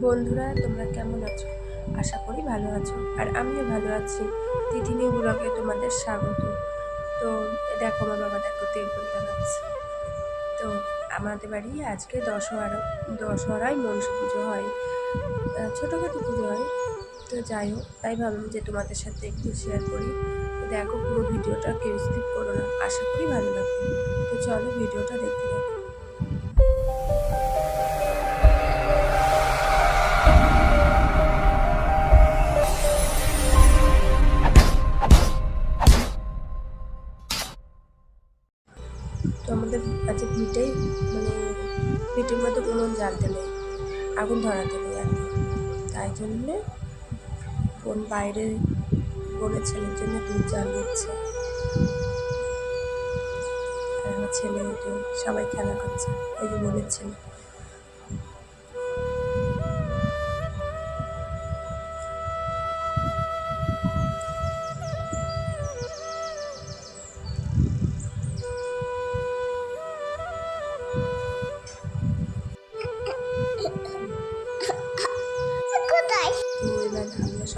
বন্ধুরা, তোমরা কেমন আছো? আশা করি ভালো আছো। আর আমিও ভালো আছি। তিথিনি ব্লগে তোমাদের স্বাগত। তো, দেখো, আমার বাবা দেখো, তেল লাগাচ্ছে তো, আমাদের বাড়ি আজকে দশহরা, দশহরায় মনসা পুজো হয়। ছোটোখাটো পুজো হয়। তো যাই হোক, তাই ভাবলাম যে তোমাদের সাথে একটু শেয়ার করি। দেখো, পুরো ভিডিওটা কেউ স্কিপ করো না। আশা করি ভালো লাগবে। তো চলো, ভিডিওটা দেখতে থাকো। আমাদের কাছে ভিটেই মানে পিঠের মধ্যে কোনো জ্বালতে নেই, আগুন ধরাতে নেই আর তাই জন্যে বোন বাইরে বোনের ছেলের জন্য দুধ জাল দিচ্ছে। আমার ছেলে, সবাই খেলা করছে, এই যে বোনের ছেলে।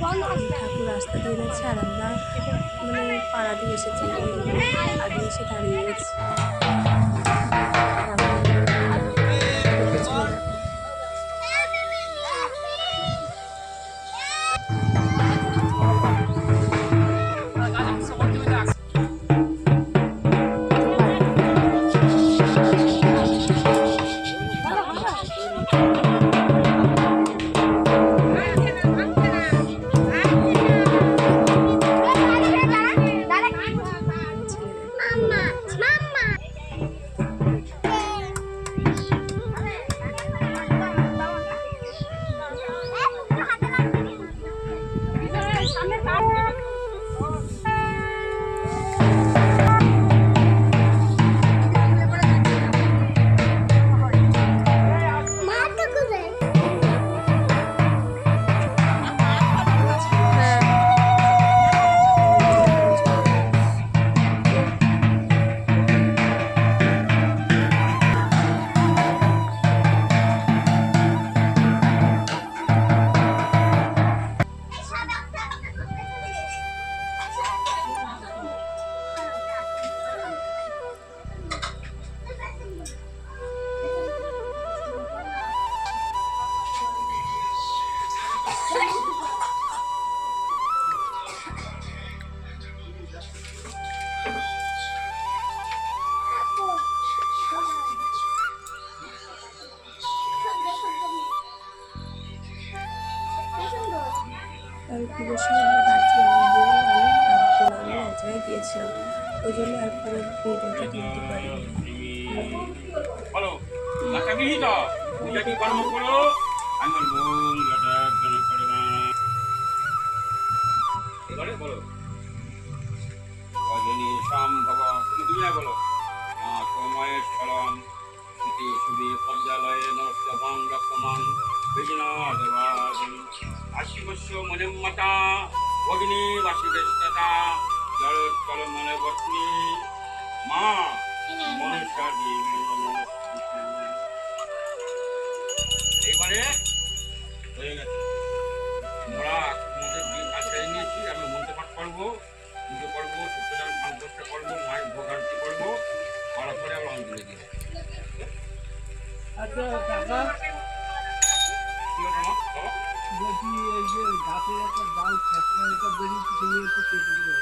ঠাকুর রাস্তা দিয়ে গেছে আর আমরা মানে পাড়া দিয়ে এসেছি। আগে এসে দাঁড়িয়ে গেছি। সময় আমরা বোন আমি এক জায়গায় গিয়েছিলাম ওই জন্য আর পুরো ভিডিওটা তুলতে পারিনি। কর্ম করো বল সম্ভব, তুমি না বলো মা তোমায়ের ভগিনী বাসিদেষ্টতা জলোৎকল মা এবারে হয়ে গেছে। আমরা আমাদের দিন কাজ নিয়েছি, আমি মন্ত্র পাঠ করব, পুজো করব মায়ের ভোগ আরতি করব করার পরে আমরা অঞ্জলি দেবো। আচ্ছা কাকা কি হলো মা? বাবা? বলছি, এই যে গাছের একটা ডাল ফ্যাকনা এটা বেরিয়েছে, তুমি একটু কেটে দেবে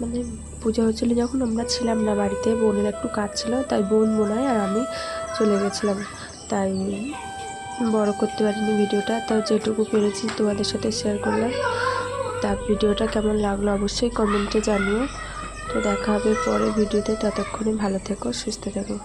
মানে পূজা হচ্ছিল যখন আমরা ছিলাম না বাড়িতে, বোনের একটু কাজ ছিল, তাই বোন মনে হয় আর আমি চলে গেছিলাম। তাই বড় করতে পারিনি ভিডিওটা, তাও যেটুকু পেরেছি তোমাদের সাথে শেয়ার করলাম। তা ভিডিওটা কেমন লাগল অবশ্যই কমেন্টে জানিও। তো দেখা হবে পরে ভিডিওতে, ততক্ষণে ভালো থেকো, সুস্থ থেকো।